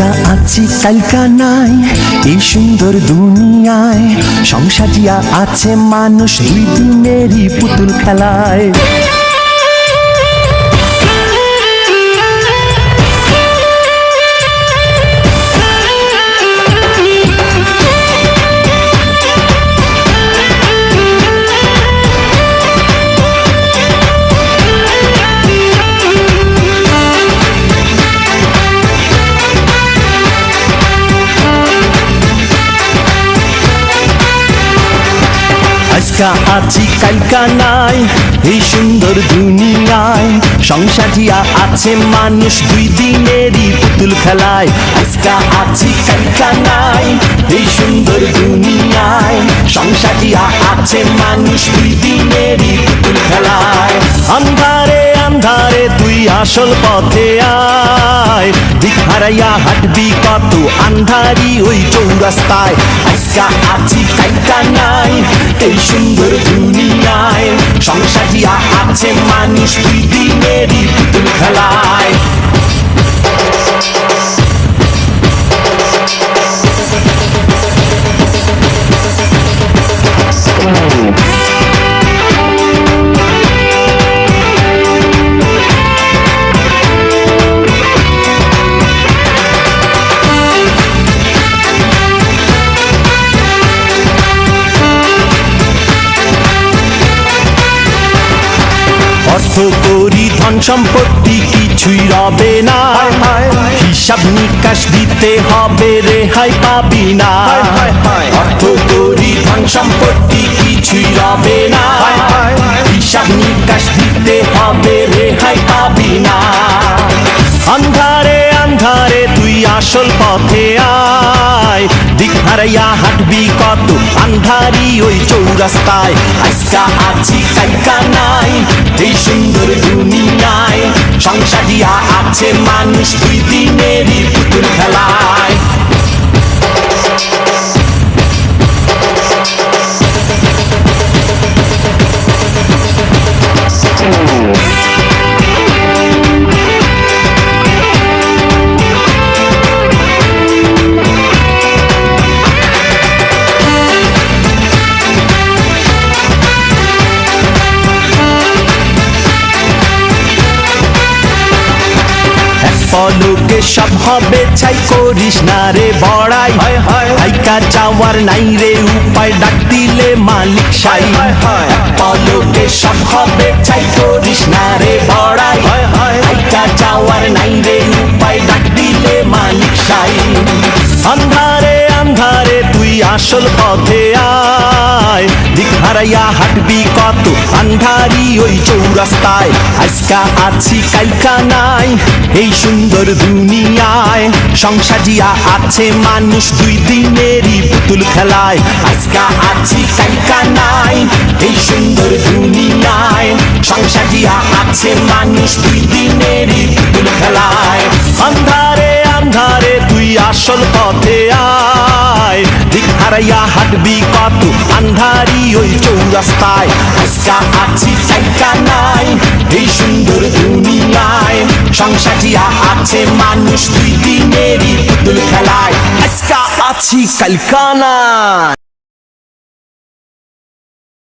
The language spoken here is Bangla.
আজকা আছি কালকা নাই। এই সুন্দর দুনিয়ায় সংসারিয়া আছে মানুষ দুই দিনেরই পুতুল খেলায়। আজকা আছি, কালকা নাই, এই সুন্দর দুনিয়ায় সংসারিয়া আছে মানুষ দুই দিনেরই পুতুল খেলায়। আজকা আছি, কালকা নাই, এই সুন্দর দুনিয়ায় সংসারিয়া আছে মানুষ দুই দিনেরই আসল পথে আয়। দিক হারাইয়া হাঁটবি কত আন্ধারি ওই চৌরাস্তায়। আজকা আছি কাইটা নাই এই সুন্দর দুনিয়ায়। সংসারিয়া আছে মানুষ, দুই দিনেরই পুতুল। অর্থ করি ধন সম্পত্তি কিছুই রবে না। হিসাব নিকাশ দিতে হবে রেহাই পাবি না। অর্থ করি ধন সম্পত্তি কিছুই রবে না। হিসাব নিকাশ দিতে হবে রেহাই পাবি না। আন্ধারে আন্ধারে তুই আসল পথে আয়। দিক হারাইয়া হাঁটবি কত? আন্ধারি ওই চৌরাস্তায়। আজকা আছি, কাইকা নাই। এই সুন্দর দুনিয়ায়। সংসারিয়া আছে মানুষ, দুই দিনেরই পুতুল খেলায়। পলকে সব হবে ছাই করিস না রে বড়াই। হাইকা চাওয়ার নাই রে উপায় ডাক দিলে মালিক সাই। এক পলকে সব হবে ছাই করিস না রে বড়াই। হাইকা চাওয়ার নাই রে উপায় ডাক দিলে মালিক সাই। তুই আসল পথে আয়। দিক হারাইয়া হাঁটবি কত? আন্ধারি ওই চৌরাস্তায়। আজকা আছি, কালকা নাই। এই সুন্দর দুনিয়ায়। সংসারিয়া আছে মানুষ দুই দিনেরই পুতুল খেলায়। আজকা আছি, কালকা নাই। এই সুন্দর দুনিয়ায়। সংসারিয়া আছে মানুষ দুই দিনেরই পুতুল খেলায়। আন্ধারে আন্ধারে তুই আসল পথে দিক হারাইয়া হাঁটবি কত? আন্ধারি ওই চৌরাস্তায়। আজকা আছি, চাইকা নাই। এই সুন্দর দুনিয়ায় সংসারিয়া আছে মানুষ দুই দিনেরই পুতুল খেলায়। আজকা আছি কালকানা